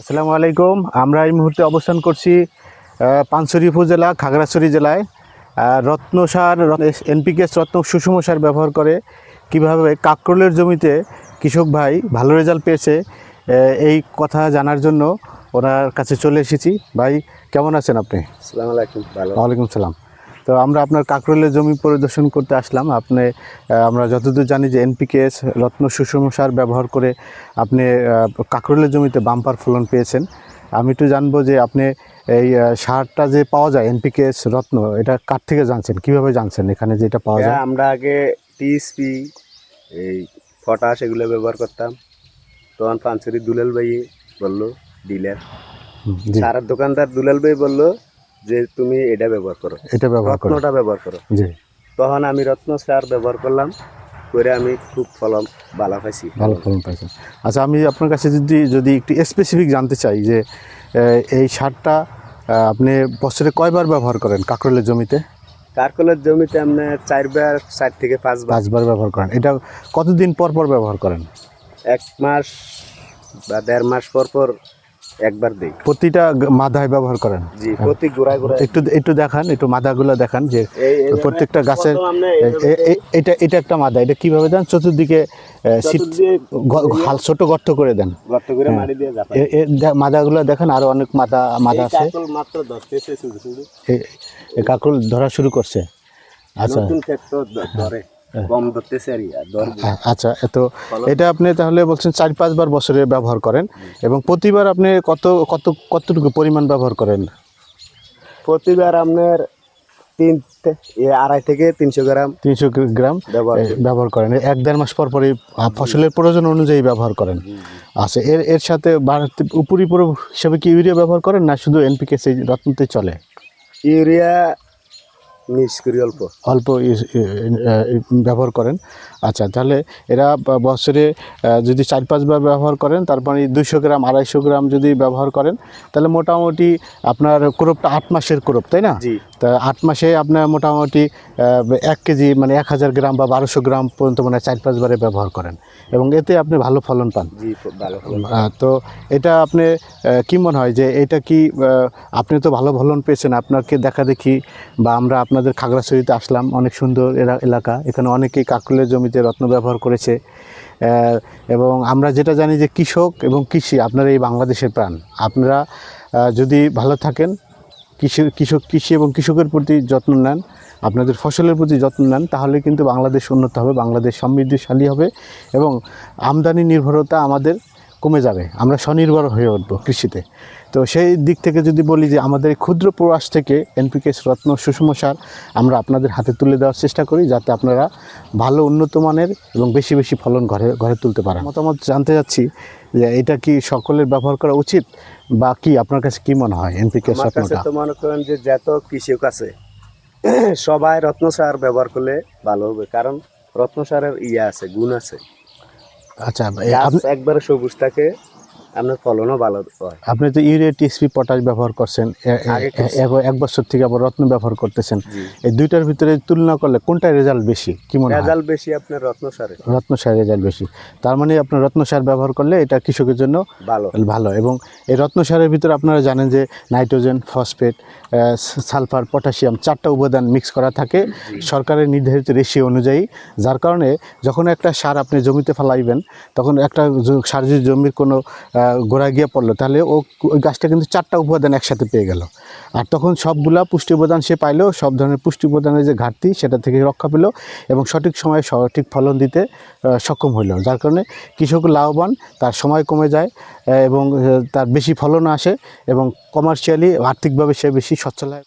আসসালামু আলাইকুম। আমরা এই মুহূর্তে অবস্থান করছি পানছড়ি উপজেলা খাগড়াছড়ি জেলায়। রত্নসার এনপিকেস রত্ন সুষম সার ব্যবহার করে কীভাবে কাকরোলের জমিতে কৃষক ভাই ভালো রেজাল্ট পেয়েছে এই কথা জানার জন্য ওনার কাছে চলে এসেছি। ভাই কেমন আছেন আপনি? আসসালামু আলাইকুম ভালো। ওয়ালাইকুম সালাম। তো আমরা আপনার কাকরোলের জমি পরিদর্শন করতে আসলাম। আপনি আমরা যতদূর জানি যে এনপিকেএস রত্ন সুষম সার ব্যবহার করে আপনি কাকরোলের জমিতে বাম্পার ফলন পেয়েছেন। আমি একটু জানব যে আপনি এই সারটা যে পাওয়া যায় এনপিকেএস রত্ন এটা কার থেকে জানছেন? কীভাবে জানছেন এখানে যে এটা পাওয়া যায়? আমরা আগে টিএসপি এই পটাশ এগুলো ব্যবহার করতাম। তখন পাঁচশরি দুলাল ভাই বলল ডিলার। সারের দোকানদার দুলাল ভাই বলল যে তুমি এটা ব্যবহার করো। এটা ব্যবহার করেন রত্নটা ব্যবহার করো। জি। তখন আমি রত্ন সার ব্যবহার করলাম করে আমি খুব ফলন ভালো পাইছি। ভালো ফলন পাইছি আচ্ছা আমি আপনার কাছে যদি যদি একটু স্পেসিফিক জানতে চাই যে এই সারটা আপনি বছরে কয়বার ব্যবহার করেন কাকরোলের জমিতে? কারকলের জমিতে আপনি চারবার চার থেকে পাঁচবার। পাঁচবার ব্যবহার করেন। এটা কতদিন পর পর ব্যবহার করেন? এক মাস বা দেড় মাস পর পর একবার দিই। প্রতিটা মাদায় ব্যবহার করেন। জি প্রতি গোড়ায় গোড়ায়। একটু একটু দেখান একটু মাদাগুলো দেখান যে প্রত্যেকটা গাছের এ- এ- এটা এটা একটা মাদা এটা কীভাবে দেন? চতুর্দিকে হাল ছোট গর্ত করে দেন। গর্ত করে হ্যাঁ। মাটি দিয়ে মাদাগুলো দেখেন আরও অনেক মাদা মাদা আছে। কাকল মাত্র ধরা শুরু করছে। আচ্ছা। নতুন ক্ষেত্র ধরে। কম ধরতেছে আর আ- আচ্ছা তো এটা আপনি তাহলে বলছেন চার পাঁচবার বছরে ব্যবহার করেন এবং প্রতিবার আপনি কত কত কতটুকু পরিমাণ ব্যবহার করেন? প্রতিবার আপনার তিন আড়াই থেকে তিনশো গ্রাম তিনশো গ্রাম ব্যবহার করেন। এক দেড় মাস পর পরই ফসলের প্রয়োজন অনুযায়ী ব্যবহার করেন। আচ্ছা এর এর সাথে বাড়তি উপরি পুরো হিসাবে কি ইউরিয়া ব্যবহার করেন না শুধু এনপিকে সেই রত্নতে চলে? ইউরিয়া করি অল্প। অল্প ব্যবহার করেন। আচ্ছা তাহলে এরা বছরে যদি চার পাঁচবার ব্যবহার করেন তারপরে দুশো গ্রাম আড়াইশো গ্রাম যদি ব্যবহার করেন তাহলে মোটামুটি আপনার ক্রোপটা আট মাসের ক্রোপ তাই না? জি। তা আট মাসে আপনার মোটামুটি এক কেজি মানে এক হাজার গ্রাম বা বারোশো গ্রাম পর্যন্ত মানে চার পাঁচবারে ব্যবহার করেন। এবং এতে আপনি ভালো ফলন পান। তো এটা আপনি কি মনে হয় যে এটা কি আপনি তো ভালো ফলন পেয়েছেন আপনাকে দেখা দেখি বা আমরা আপনাদের খাগড়াছড়িতে আসলাম অনেক সুন্দর এলা- এলাকা। এখানে অনেকেই কাকুলের জমিতে রত্ন ব্যবহার করেছে। এবং আমরা যেটা জানি যে কৃষক এবং কৃষি আপনার এই বাংলাদেশের প্রাণ। আপনারা যদি ভালো থাকেন কৃষি কৃষক কৃষি এবং কৃষকের প্রতি যত্ন নেন, আপনাদের ফসলের প্রতি যত্ন নেন, তাহলে কিন্তু বাংলাদেশ উন্নত হবে, বাংলাদেশ সমৃদ্ধিশালী হবে এবং আমদানি নির্ভরতা আমাদের কমে যাবে। আমরা স্বনির্ভর হয়ে উঠব কৃষিতে। তো সেই দিক থেকে যদি বলি যে আমাদের ক্ষুদ্র প্রয়াস থেকে এনপিকেস রত্ন সুষম সার আমরা আপনাদের হাতে তুলে দেওয়ার চেষ্টা করি যাতে আপনারা ভালো উন্নত মানের এবং বেশি বেশি ফলন ঘরে ঘরে তুলতে পারেন। মতামত জানতে যাচ্ছি যে এটা কি সকলের ব্যবহার করা উচিত বা কি আপনার কাছে কি মনে হয় এনপিকেস আমার রত্নটা? তো মনে করেন যে যত কৃষক আছে সবাই রত্ন সার ব্যবহার করলে ভালো হবে কারণ রত্ন সারের ইয়ে আছে গুণ আছে। আচ্ছা একবারে সবুজ থাকে আপনার ফলনও ভালো হয়। আপনি তো ইউরিয়া টিএসপি পটাশ ব্যবহার করছেন এক বছর থেকে আবার রত্ন ব্যবহার করতেছেন। এই দুইটার ভিতরে তুলনা করলে কোনটার রেজাল্ট বেশি কি মনে রেজাল্ট বেশি আপনার রত্ন সারে রত্ন সার রেজাল্ট বেশি। তার মানে আপনার রত্ন সার ব্যবহার করলে এটা কৃষকের জন্য ভালো। ভালো। এবং এই রত্ন সারের ভিতরে আপনারা জানেন যে নাইট্রোজেন ফসফেট সালফার পটাশিয়াম চারটা উপাদান মিক্স করা থাকে সরকারের নির্ধারিত রেশিও অনুযায়ী। যার কারণে যখন একটা সার আপনি জমিতে ফেলাইবেন তখন একটা সার যদি জমির কোনো গোড়ায় গিয়ে পড়ল, তাহলে ও ওই গাছটা কিন্তু চারটা উপাদান একসাথে পেয়ে গেল। আর তখন সবগুলা পুষ্টি উপাদান সে পাইলো, সব ধরনের পুষ্টি উপাদানের যে ঘাটতি সেটা থেকে রক্ষা পেল এবং সঠিক সময়ে সঠিক ফলন দিতে সক্ষম হইল। যার কারণে কৃষক লাভবান, তার সময় কমে যায় এবং তার বেশি ফলন আসে এবং কমার্শিয়ালি আর্থিকভাবে সে বেশি সচ্ছল হয়।